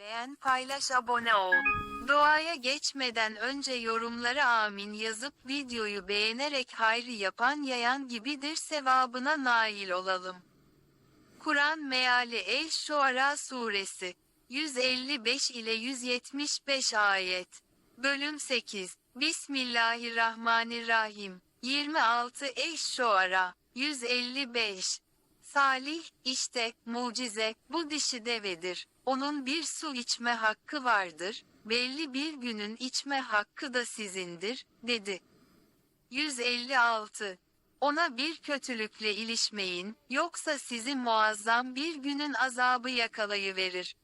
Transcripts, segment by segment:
Beğen, paylaş, abone ol. Doğaya geçmeden önce yorumlara amin yazıp videoyu beğenerek hayrı yapan yayan gibidir sevabına nail olalım. Kur'an meali El-Şuara suresi 155 ile 175 ayet. Bölüm 8. Bismillahirrahmanirrahim. 26 Eş-Şuara 155. Salih, işte, mucize, bu dişi devedir. Onun bir su içme hakkı vardır, belli bir günün içme hakkı da sizindir, dedi. 156. Ona bir kötülükle ilişmeyin, yoksa sizi muazzam bir günün azabı yakalayıverir.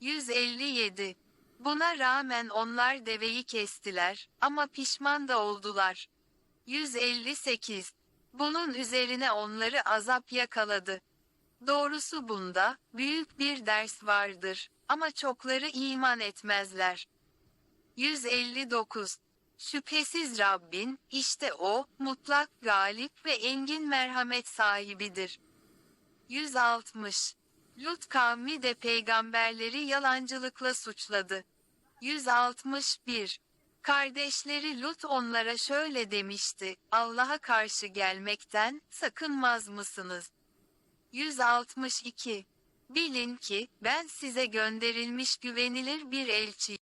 157. Buna rağmen onlar deveyi kestiler, ama pişman da oldular. 158. Bunun üzerine onları azap yakaladı. Doğrusu bunda, büyük bir ders vardır, ama çokları iman etmezler. 159. Şüphesiz Rabbin, işte O, mutlak galip ve engin merhamet sahibidir. 160. Lut kavmi de peygamberleri yalancılıkla suçladı. 161. Kardeşleri Lut onlara şöyle demişti, Allah'a karşı gelmekten, sakınmaz mısınız? 162. Bilin ki, ben size gönderilmiş güvenilir bir elçi.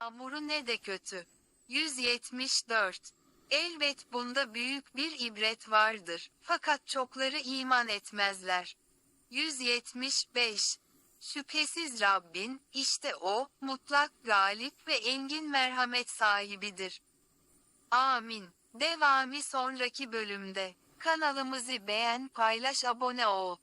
Yağmuru ne de kötü. 174. Elbet bunda büyük bir ibret vardır, fakat çokları iman etmezler. 175. Şüphesiz Rabbin, işte O, mutlak galip ve engin merhamet sahibidir. Amin. Devamı sonraki bölümde. Kanalımızı beğen, paylaş, abone ol.